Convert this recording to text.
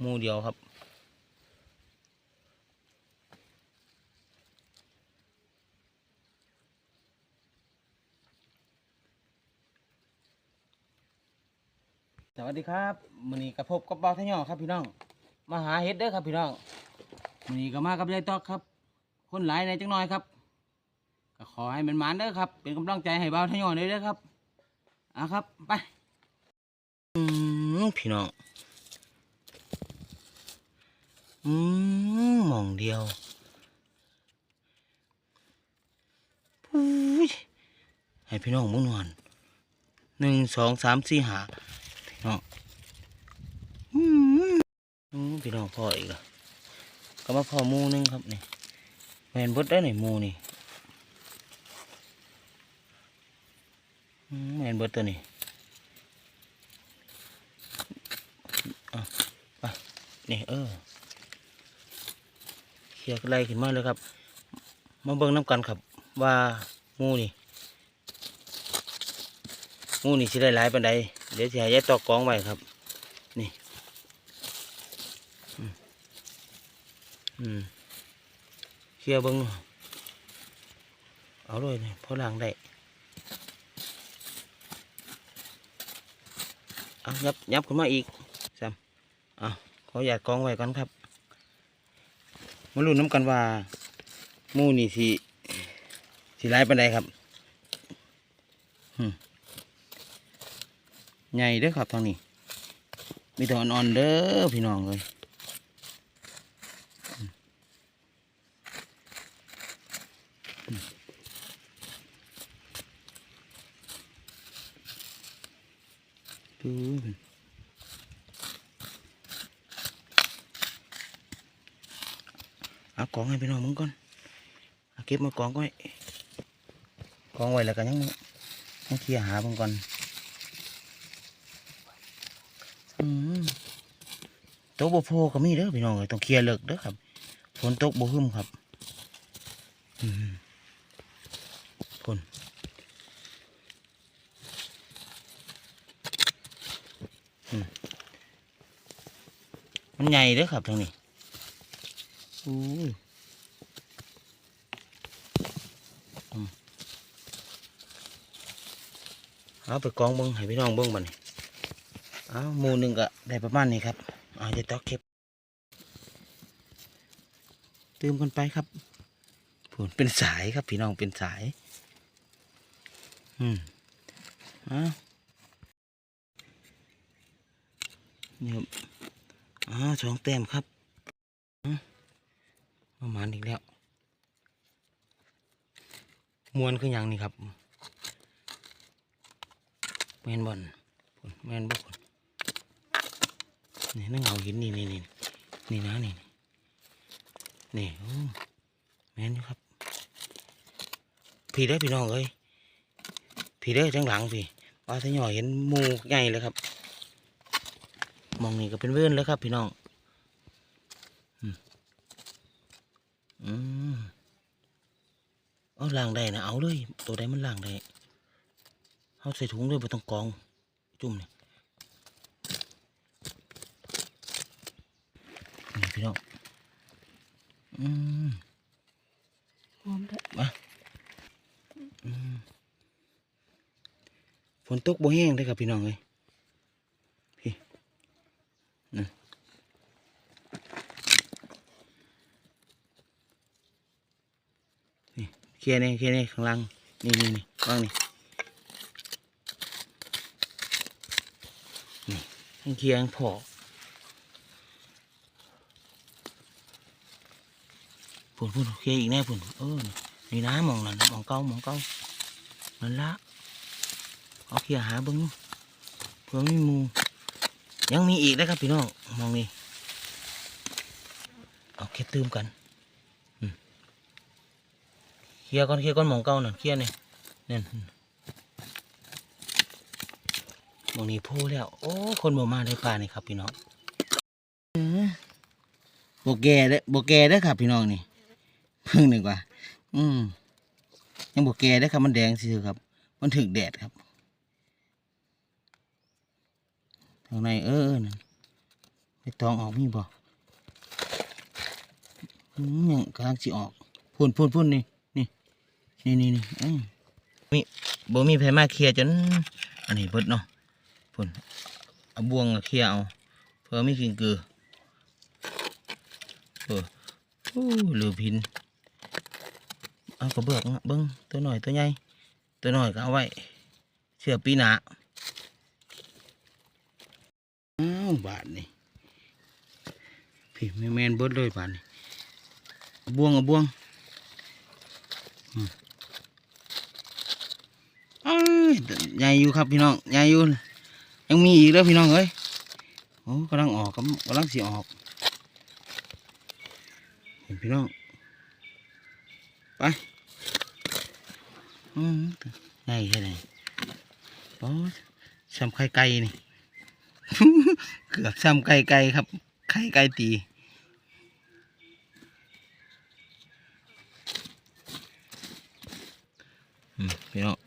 หมูเดียวครับ สวัสดีครับมื้อนี้กับพบกับเบาทะยองครับพี่น้อง มาหาเห็ดเด้อครับพี่น้องมื้อนี้ก็มากับยายตอกครับ คนหลายในอยจังน้อยครับก็ขอให้มันหมานเด้อครับ เป็นกำลังใจให้เบาทะยองด้วยเด้อครับอะครับ ไปอืมพี่น้อง อืมมองเดียวปุ้ยให้พี่น้องมุ่งนอนหนึ่งสองสามสี่หาพี่น้องอืมพี่น้องพ่ออีกอะก็มาพ่อมูหนึงครับนี่แมนบดได้ไหนมูนี่แมนบดตัวนี้อะไปนี่เออ เคลียร์ไล่ขึ้นมาเลยครับ มาเบิ่งน้ำกันครับ ว่ามูนี่มูนี่สิได้หลายปานใดเดี๋ยวสิให้ยายตอกกองไว้ครับ นี่อืมเคลียร์เบิ่งเอาเลยนี่พอล้างได้เอายับยับขึ้นมาอีกซ้ำเอาขออยากกองไว้ก่อนครับ มาลุ้นน้ำกันว่ามูนี่สิสิหลายปานใดครับใหญ่เด้อครับทางนี้ มีแต่อ่อนๆเด้อพี่น้องเลยดู เอากองให้พี่น้องมึงก่อนเอาเก็บมากองไว้กองไว้แล้วกันยังยังเคลียร์หามึงก่อนอืมตกบ่พก็มีเด้อพี่น้องเอ้ยต้องเคลียร์เลิกเด้อครับฝนตกบ่หึมครับอืมฝนมันใหญ่เด้อครับทางนี้ เอาไปกองเบิ้งให้พี่น้องเบิ้งบันเอาหมูหนึ่งก็ได้ประมาณนี้ครับเอาจะตอกเก็บเติมกันไปครับผลเป็นสายครับพี่น้องเป็นสาย อืมเอานี่ครับอ่าสองแต้มครับ ประมาณอีกแล้ว มวนคืออย่างนี้ครับแมนบอลแมนบอลนี่นั่งเงาหินนี่นี่นี่นี่นะนี่นี่โอ้แมนอยู่ครับ พี่ได้พี่น้องเอ้ยพี่ได้อจังหลังพี่ว่าถ้าหน่อยเห็นหมูใหญ่เลยครับมองนี่ก็เป็นเว้นแล้วครับ พี่น้องอืม อืมเอาล่างได้นะเอาเลย ตัวใดมันล่างได้เอาใส่ถุงด้วยไม่ต้องกอง จุ่มนี่นี่พี่น้องอืมหอมเด้อมาอืมฝนตกบ่แห้งเลยครับพี่น้องเลยพี่นั่นนี่ เคลียร์นี่เคลียร์นี่ข้างล่างนี่นี่นี่วางนี่นี่ให้เคลียร์ให้พอพุ่นพุ่นโอเคอีกแน่พุ่นเออนี่นะหมองนั่นมองเก้ามองเก้านั่นละเอาเขียหาเบิ้งเพื่อไม่มีหมูยังมีอีกนะครับพี่น้องมองนี่เอาแค่ตืมกัน เคลียร์ก่อนเคลียร์ก่อนหมองเก้านั่นเคลียร์เนี่ยนั่นมองนี้โพแล้ว โอ้คนบ่มาได้ปลานี่ครับพี่น้องโบแก่เด้โบแก่เด้ครับพี่น้องนี่เพิ่งหนึ่งว่า อืมยังบแก่ได้ครับมันแดงสิครับ มันถึกแดดครับทางในเออนั่นไม่ต้องออกมีบ่อืมยังกำลังสิออกพุ่นพุ่นพุ่นนี่ นี่นี่นี่นี่อืมมีบ่มีไผมาเคลียร์จน อันนี้เบิดเนาะพุ่นเอาบ่วงมาเคลียร์เอาเพื่อมีกินเกือเออโอ้เหลือพินเอากระเบือกมาเบิ้งตัวหน่อยตัวใหญ่ตัวหน่อยก็เอาไว้เชื่อปีหนาอ้าวบาทนี่พี่แม่แมนเบิดเลยบาทนี่เอาบ่วงเอาบ่วงอืมอ้าย ใหญ่อยู่ครับพี่น้องใหญ่อยู่ยังมีอีกแล้วพี่น้องเอ้ยโอ้กำลังออกกำกำลังสิออกเห็นพี่น้องไปอืมใหญ่แค่ไหนโอ้ซ้ำไข่ไก่นี่ เกือบซ้ำไก่ไก่ครับ ไข่ไก่ตีพี่น้อง